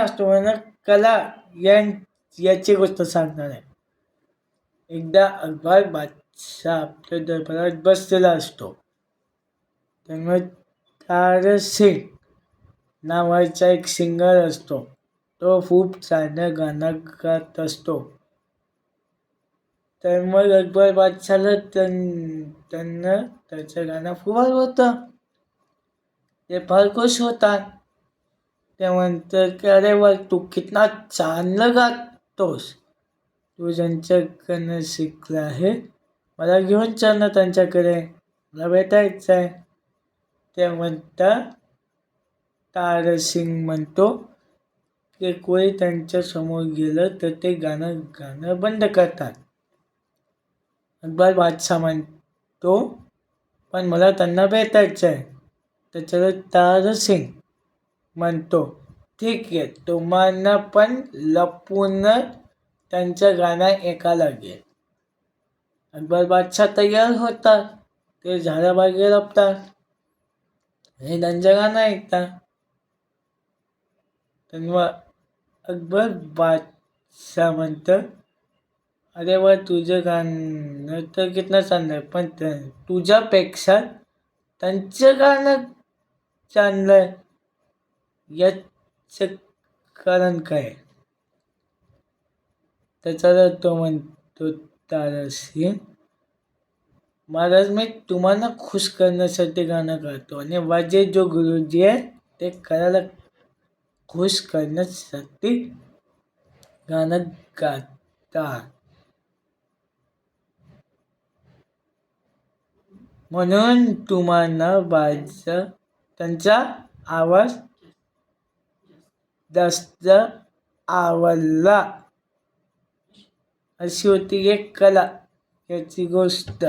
असतो ना कला यां याची गोष्ट सांगणार आहे. एकदा अकबर बादशाह आपल्या दरबारात बसलेला असतो. त्यामुळे तारसिंग नावाचा एक सिंगर असतो. तो खूप चांगलं गाणं गात असतो. तर मग अकबर बादशाला त्यां त्यांना त्याचं गाणं खूप आवडतं. ते फार खुश होतात. ते म्हणतं की अरे वा तू कितना चांगलं गातोस. तू ज्यांच्याकडनं शिकला आहे मला घेऊन चल ना त्यांच्याकडे. मला भेटायचं आहे ते म्हणता तारसिंग म्हणतो की कोणी त्यांच्यासमोर गेलं तर ते गाणं गाणं बंद करतात. अकबर बादशाह म्हणतो पण मला त्यांना भेटायचं आहे त्याच्यावर तारसिंग. म्हणतो. ठीक आहे तुम्हाला पण लपून त्यांचं गाणं ऐका लागेल. अकबर बादशाह तयार होतात ते झाडाबागे लपतात हे त्यांचं गाणं ऐकतात तेव्हा अकबर बादशाह म्हणतं अरे वा तुझं गाणं तर कितना चांगलं आहे पण तुझ्यापेक्षा त्यांचं गाणं चांगलं आहे. याचं कारण काय? त्याचा तो म्हणतो तारसिंग महाराज मी तुम्हाला खुश करण्यासाठी गाणं गातो आणि माझे जो गुरुजी आहे ते करायला खुश करण्यासाठी गाणं गातात. म्हणून तुम्हाला माझा त्यांचा आवाज जास्त आवडला अशी होती एक कला याची गोष्ट